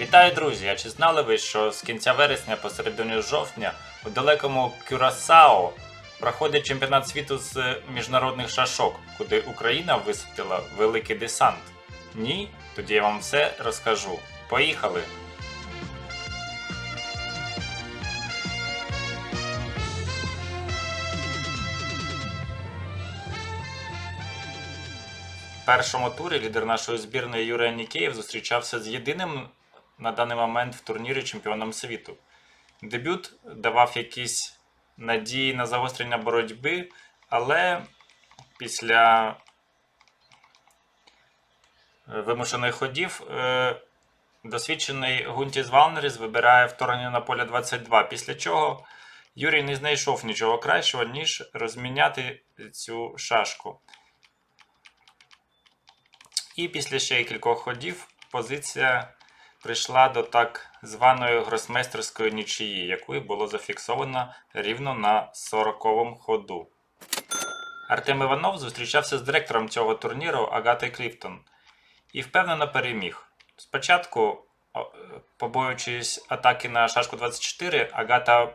Вітаю, друзі! А чи знали ви, що з кінця вересня по середині жовтня у далекому Кюрасао проходить чемпіонат світу з міжнародних шашок, куди Україна висадила великий десант? Ні? Тоді я вам все розкажу. Поїхали! В першому турі лідер нашої збірної Юрій Анікеєв зустрічався з єдиним на даний момент в турнірі чемпіоном світу. Дебют давав якісь надії на загострення боротьби, але після е, вимушених ходів е, досвідчений Гунтіс Валнеріс вибирає вторгнення на поле 22, після чого Юрій не знайшов нічого кращого, ніж розміняти цю шашку. І після ще кількох ходів позиція прийшла до так званої гросмейстерської нічиї, якою було зафіксовано рівно на 40-му ходу. Артем Іванов зустрічався з директором цього турніру Агатою Кліфтон і впевнено переміг. Спочатку, побоюючись атаки на шашку 24, Агата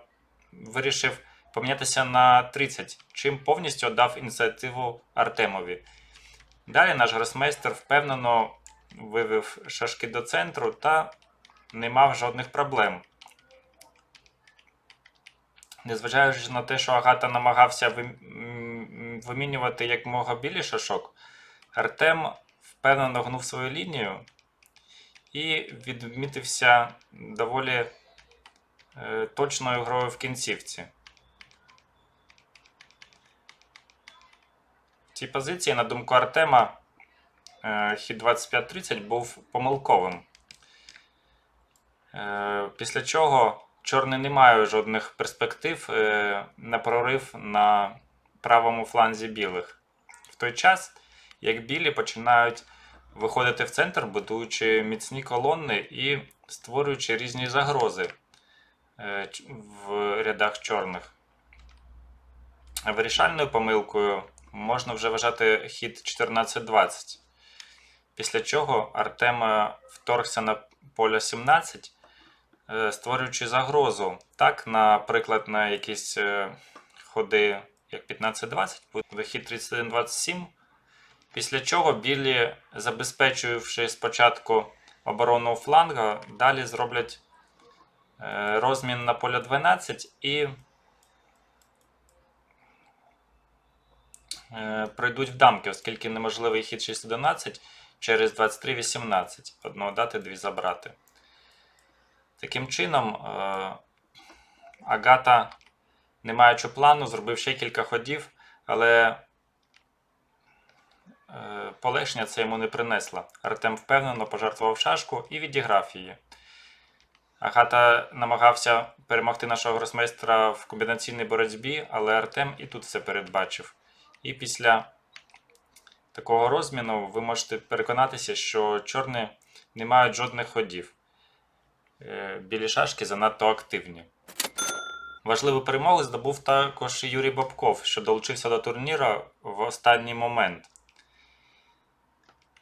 вирішив помінятися на 30, чим повністю дав ініціативу Артемові. Далі наш гросмейстер впевнено вивів шашки до центру та не мав жодних проблем. Незважаючи на те, що Агата намагався вимінювати як мога білі шашок, Артем впевнено гнув свою лінію і відмітився доволі е, точною грою в кінцівці. В цій позиції, на думку Артема, хід 25-30 був помилковим. Е, Після чого чорний не має жодних перспектив е, на прорив на правому фланзі білих. В той час, як білі починають виходити в центр, будуючи міцні колони і створюючи різні загрози е, в рядах чорних. Вирішальною помилкою можна вже вважати хід 14-20. Після чого Артем е, вторгся на поля 17, е, створюючи загрозу. Так, наприклад, на якісь е, ходи як 15-20, буде хід 31-27. Після чого білі, забезпечуючи спочатку оборону фланга, далі зроблять розмін на поля 12 і пройдуть в дамки, оскільки неможливий хід 6-11 через 23-18. Одного дати, дві забрати. Таким чином, е, Агата, не маючи плану, зробив ще кілька ходів, але е, полегшення це йому не принесло. Артем впевнено пожертвував шашку і відіграв її. Агата намагався перемогти нашого гросмейстра в комбінаційній боротьбі, але Артем і тут все передбачив. І після такого розміну ви можете переконатися, що чорні не мають жодних ходів. Е, Білі шашки занадто активні. Важливу перемогу здобув також Юрій Бобков, що долучився до турніру в останній момент.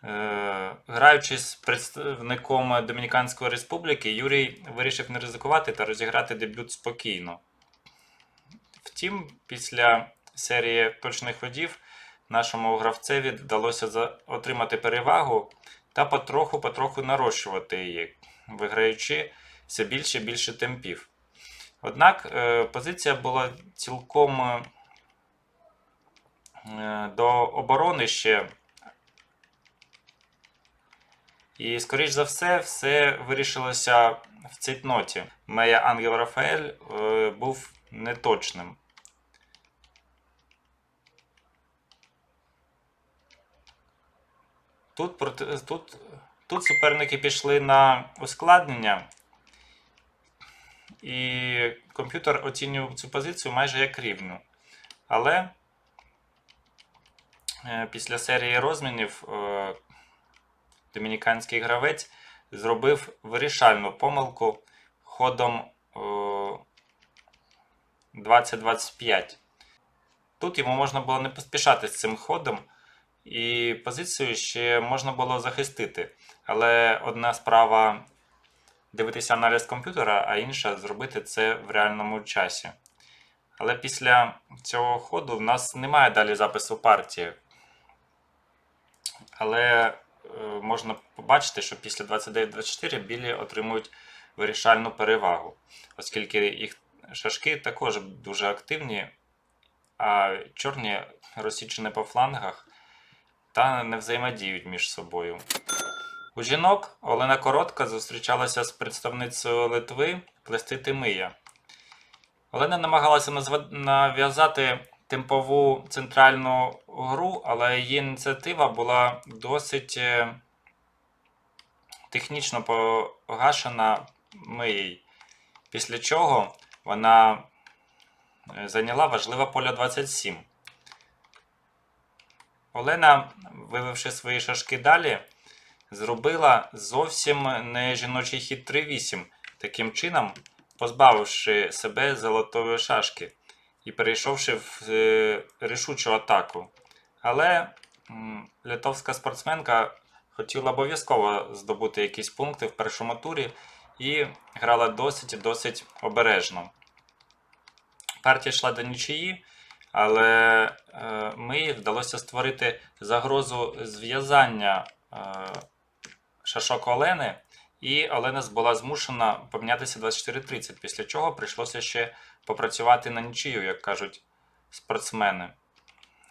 Е, Граючи з представником Домініканської Республіки, Юрій вирішив не ризикувати та розіграти дебют спокійно. Втім, після серії точних ходів нашому гравцеві вдалося отримати перевагу та потроху-потроху нарощувати її, виграючи все більше і більше темпів. Однак е, позиція була цілком е, до оборони ще. І, скоріш за все, все вирішилося в цейтноті. Мея Ангел Рафаель е, був неточним. Тут, тут, тут суперники пішли на ускладнення, і комп'ютер оцінював цю позицію майже як рівну. Але е, після серії розмінів е, домініканський гравець зробив вирішальну помилку ходом е, 20-25. Тут йому можна було не поспішати з цим ходом, і позицію ще можна було захистити. Але одна справа дивитися аналіз комп'ютера, а інша зробити це в реальному часі. Але після цього ходу в нас немає далі запису партії. Але е, можна побачити, що після 29-24 білі отримують вирішальну перевагу, оскільки їх шашки також дуже активні, а чорні розсічені по флангах та не взаємодіють між собою. У жінок Олена Коротка зустрічалася з представницею Литви Плести Тимия. Олена намагалася нав'язати темпову центральну гру, але її ініціатива була досить е, технічно погашена Миєй. Після чого вона е, зайняла важливе поле 27. Олена, вививши свої шашки далі, зробила зовсім не жіночий хід 3-8, таким чином позбавивши себе золотої шашки і перейшовши в е, рішучу атаку. Але литовська спортсменка хотіла обов'язково здобути якісь пункти в першому турі і грала досить досить обережно. Партія йшла до нічиї, але е, ми вдалося створити загрозу зв'язання е, шашок Олени, і Олена була змушена помінятися 24-30, після чого прийшлося ще попрацювати на нічию, як кажуть спортсмени.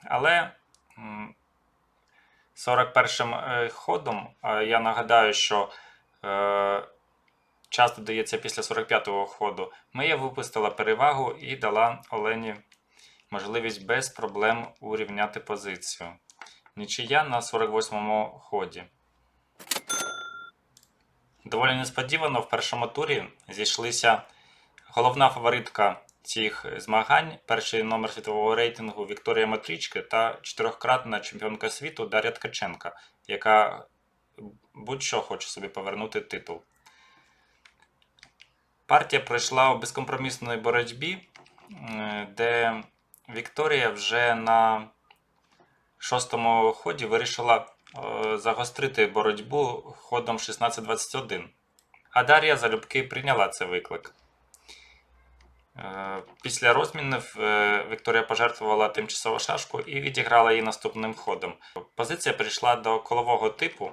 Але м, 41-м е, ходом я нагадаю, що час додається після 45-го ходу. Мия випустила перевагу і дала Олені можливість без проблем урівняти позицію. Нічия на 48-му ході. Доволі несподівано в першому турі зійшлися головна фаворитка цих змагань, перший номер світового рейтингу Вікторія Матрічки та чотирьохкратна чемпіонка світу Дар'я Ткаченка, яка будь-що хоче собі повернути титул. Партія пройшла у безкомпромісній боротьбі, е, де Вікторія вже на шостому ході вирішила е, загострити боротьбу ходом 16-21. А Дар'я залюбки прийняла цей виклик. Е, Після розмінів е, Вікторія пожертвувала тимчасову шашку і відіграла її наступним ходом. Позиція прийшла до колового типу,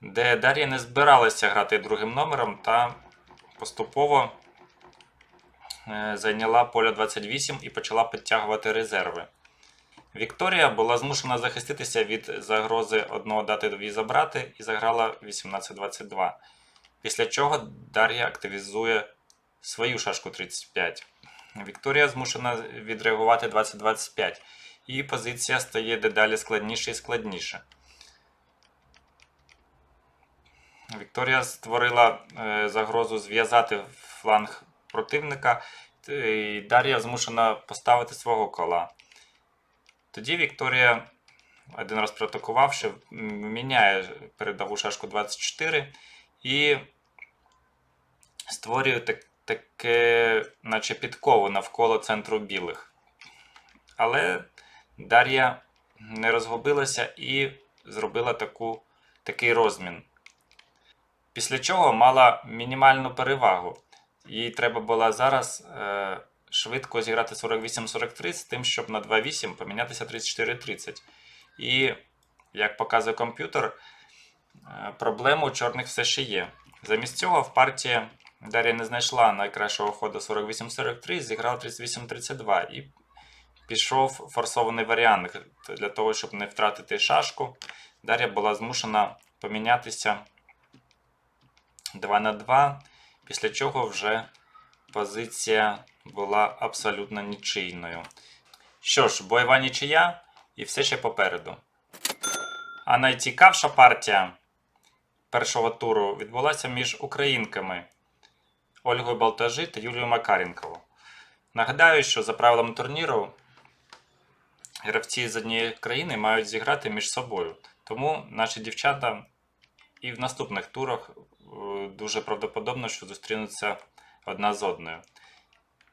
де Дар'я не збиралася грати другим номером та поступово зайняла поле 28 і почала підтягувати резерви. Вікторія була змушена захиститися від загрози одного дати дві забрати і заграла 18-22. Після чого Дар'я активізує свою шашку 35. Вікторія змушена відреагувати 20-25. Її позиція стає дедалі складніше і складніше. Вікторія створила е, загрозу зв'язати фланг противника, і Дар'я змушена поставити свого кола. Тоді Вікторія, один раз проатакувавши, міняє передову шашку 24 і створює так, таке, наче підкову навколо центру білих. Але Дар'я не розгубилася і зробила таку, такий розмін. Після чого мала мінімальну перевагу. Їй треба було зараз е, швидко зіграти 48-43 з тим, щоб на 2-8 помінятися 34-30. І, як показує комп'ютер, е, проблем у чорних все ще є. Замість цього в партії Дар'я не знайшла найкращого ходу 48-43, зіграла 38-32 і пішов форсований варіант. Для того, щоб не втратити шашку, Дар'я була змушена помінятися 2 на 2, після чого вже позиція була абсолютно нічийною. Що ж, бойова нічия і все ще попереду. А найцікавша партія першого туру відбулася між українками Ольгою Балтажи та Юлією Макаренковою. Нагадаю, що за правилами турніру гравці з однієї країни мають зіграти між собою. Тому наші дівчата і в наступних турах дуже правдоподобно, що зустрінуться одна з одною.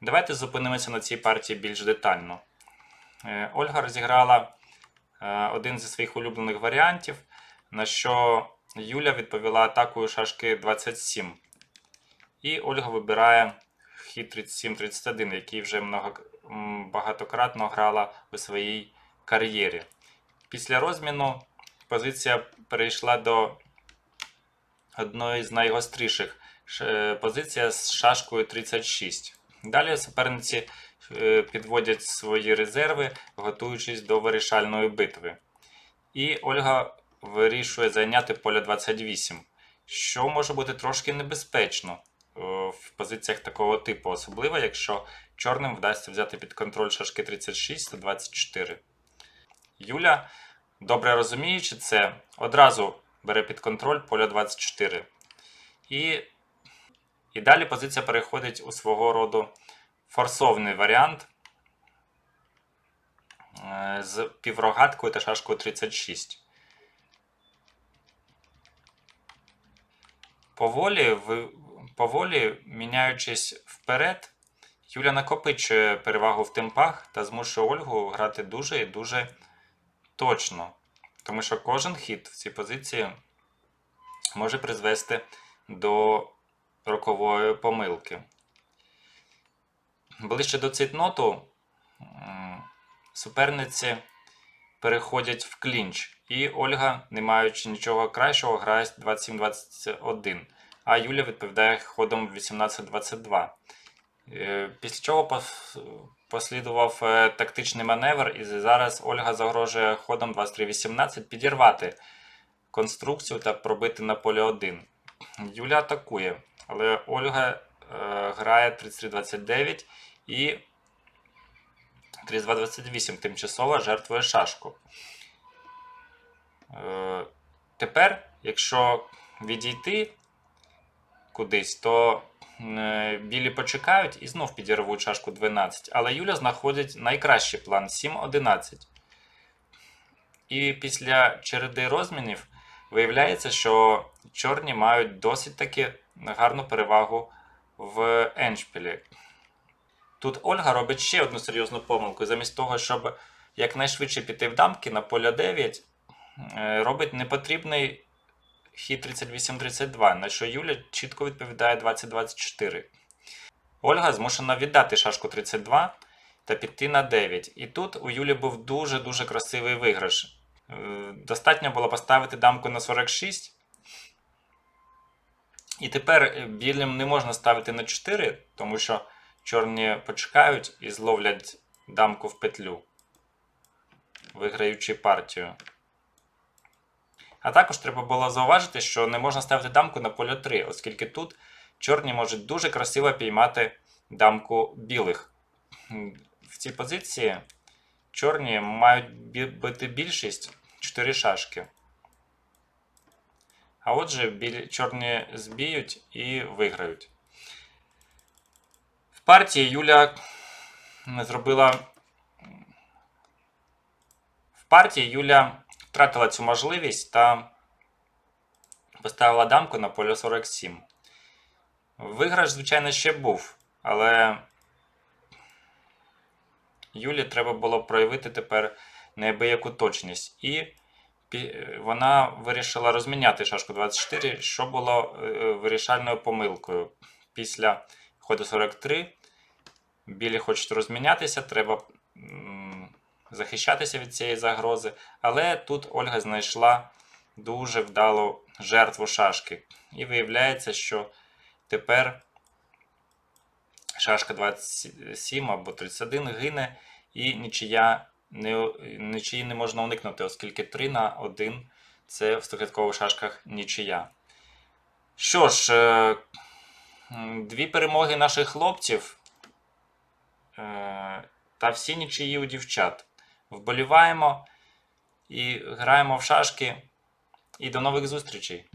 Давайте зупинимося на цій партії більш детально. Е, Ольга розіграла е, один зі своїх улюблених варіантів, на що Юля відповіла атакою шашки 27. І Ольга вибирає хід 37-31, який вже много, багатократно грала у своїй кар'єрі. Після розміну позиція перейшла до одної з найгостріших. Ш- Позиція з шашкою 36. Далі суперниці е, підводять свої резерви, готуючись до вирішальної битви. І Ольга вирішує зайняти поле 28, що може бути трошки небезпечно е, в позиціях такого типу, особливо якщо чорним вдасться взяти під контроль шашки 36 та 24. Юля, добре розуміючи це, одразу бере під контроль поле 24. І, і далі позиція переходить у свого роду форсовний варіант е, з піврогаткою та шашкою 36. Поволі, поволі, міняючись вперед, Юля накопичує перевагу в темпах та змушує Ольгу грати дуже і дуже точно. Тому що кожен хід в цій позиції може призвести до рокової помилки. Ближче до цейтноту суперниці переходять в клінч. І Ольга, не маючи нічого кращого, грає 27-21. А Юля відповідає ходом 18-22. Е, Після чого послідував е, тактичний маневр, і зараз Ольга загрожує ходом 23-18 підірвати конструкцію та пробити на полі 1. Юля атакує, але Ольга е, грає 33-29 і 32-28 тимчасово жертвує шашку. Тепер, якщо відійти кудись, то білі почекають і знов підірвуть шашку 12. Але Юля знаходить найкращий план 7-11. І після череди розмінів виявляється, що чорні мають досить таки гарну перевагу в еншпілі. Тут Ольга робить ще одну серйозну помилку. Замість того, щоб якнайшвидше піти в дамки на поля 9, е, робить непотрібний хід 38-32, на що Юля чітко відповідає 20-24. Ольга змушена віддати шашку 32 та піти на 9. І тут у Юлі був дуже-дуже красивий виграш. Е, Достатньо було поставити дамку на 46. І тепер е, білим не можна ставити на 4, тому що чорні почекають і зловлять дамку в петлю, виграючи партію. А також треба було зауважити, що не можна ставити дамку на поле 3, оскільки тут чорні можуть дуже красиво піймати дамку білих. В цій позиції чорні мають бити більшість 4 шашки. А отже, білі, чорні збіють і виграють. В партії Юля зробила. В партії Юля втратила цю можливість та поставила дамку на поле 47. Виграш, звичайно, ще був, але Юлі треба було проявити тепер неабияку точність. І вона вирішила розміняти шашку 24, що було е, вирішальною помилкою. Після ходу 43 білі хочуть розмінятися, треба захищатися від цієї загрози. Але тут Ольга знайшла дуже вдалу жертву шашки. І виявляється, що тепер шашка 27 або 31 гине, і нічия не, нічиї не можна уникнути, оскільки 3 на 1 це в стокрядкових шашках нічия. Що ж, е, дві перемоги наших хлопців е, та всі нічиї у дівчат. Вболіваємо і граємо в шашки. І до нових зустрічей!